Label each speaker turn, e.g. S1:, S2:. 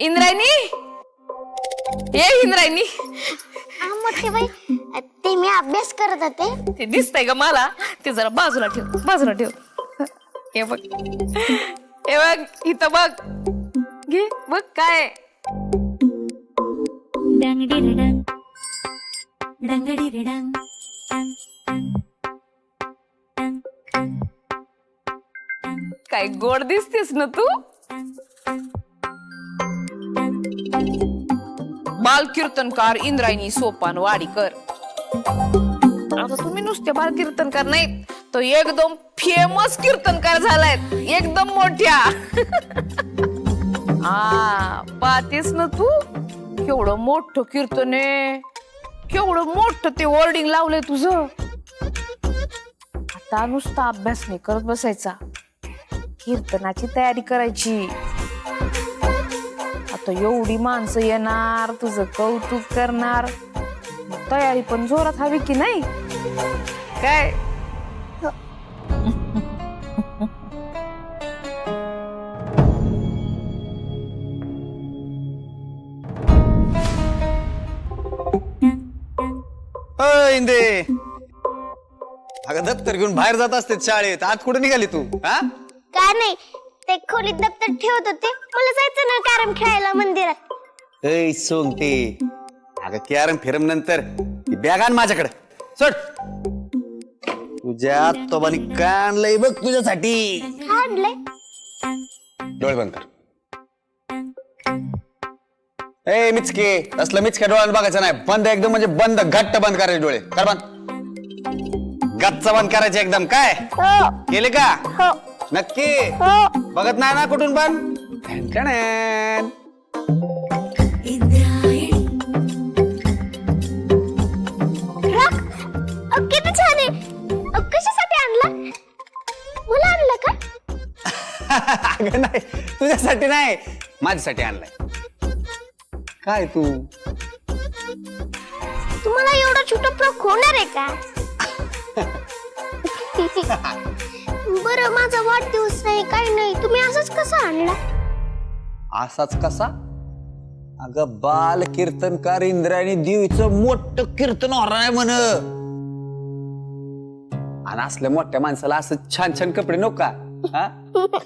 S1: इंद्रायणी? ये इंद्रायणी.
S2: हा मोठी बाई. ते मी अभ्यास करत होते.
S1: ते दिसतंय का मला. ते जरा बाजूला ठेव बाजूला ठेव. हे बघ. हे बघ इथं बघ. घे बघ काय
S3: dang.
S1: काय गोड दिसतेस ना तू? बाल कीर्तनकार इंद्रायणी सोपान वाडीकर. आता तुम्ही नुसते बाल कीर्तनकार नाहीत तो एकदम फेमस कीर्तनकार झालाय एकदम मोठ्या. हा पाहतेस ना तू? केवढं मोठ कीर्तन आहे. केवढं मोठं ते वर्डिंग लावलंय तुझं. आता नुसता अभ्यास नाही करत बसायचा. कीर्तनाची तयारी करायची. आता एवढी माणसं येणार तुझं कौतुक करणार. तयारी पण जोरात हवी की नाही? काय?
S4: अय, इंदे. अगं दप्तर घेऊन बाहेर जात असते शाळेत. आत कुठे निघाली तू? हा?
S2: काय नाही? ते खोलीत दप्तर ठेवत होते. मला जायचं ना कॅरम खेळायला मंदिरात.
S4: ऐ सोंगते अगं कॅरम फिरम नंतर बॅग आण माझ्याकडे. सोड तुझ्या तोबानी कान लय बघ तुझ्यासाठी.
S2: काय आणलंय?
S4: डोळे बंद कर. ए मिचके असलं मिचक्या डोळ्यात बघायचं नाही. बंद एकदम म्हणजे बंद घट्ट बंद करायचे डोळे. कर बंद. गच्च बंद करायचे एकदम. काय?
S2: हो.
S4: केले का?
S2: हो.
S4: नक्की. बघत नाही ना कुठून पण?
S2: किती छान आहे. अ, कशासाठी आणला? मला आणलं का?
S4: अगं नाही. तुझ्यासाठी नाही. माझ्यासाठी आणलाय. काय तू?
S2: तुम्हाला एवढा छोटा फ्रॉक होणार आहे का? बरं माझा वाढदिवस नाही काही नाही. तुम्ही असंच कसा आणला?
S4: असाच कसा? अग बाल कीर्तनकार इंद्रायणी देवीचं मोठं कीर्तन होणार आहे म्हण. आणि असल्या मोठ्या माणसाला असं छान छान कपडे नको का? हा?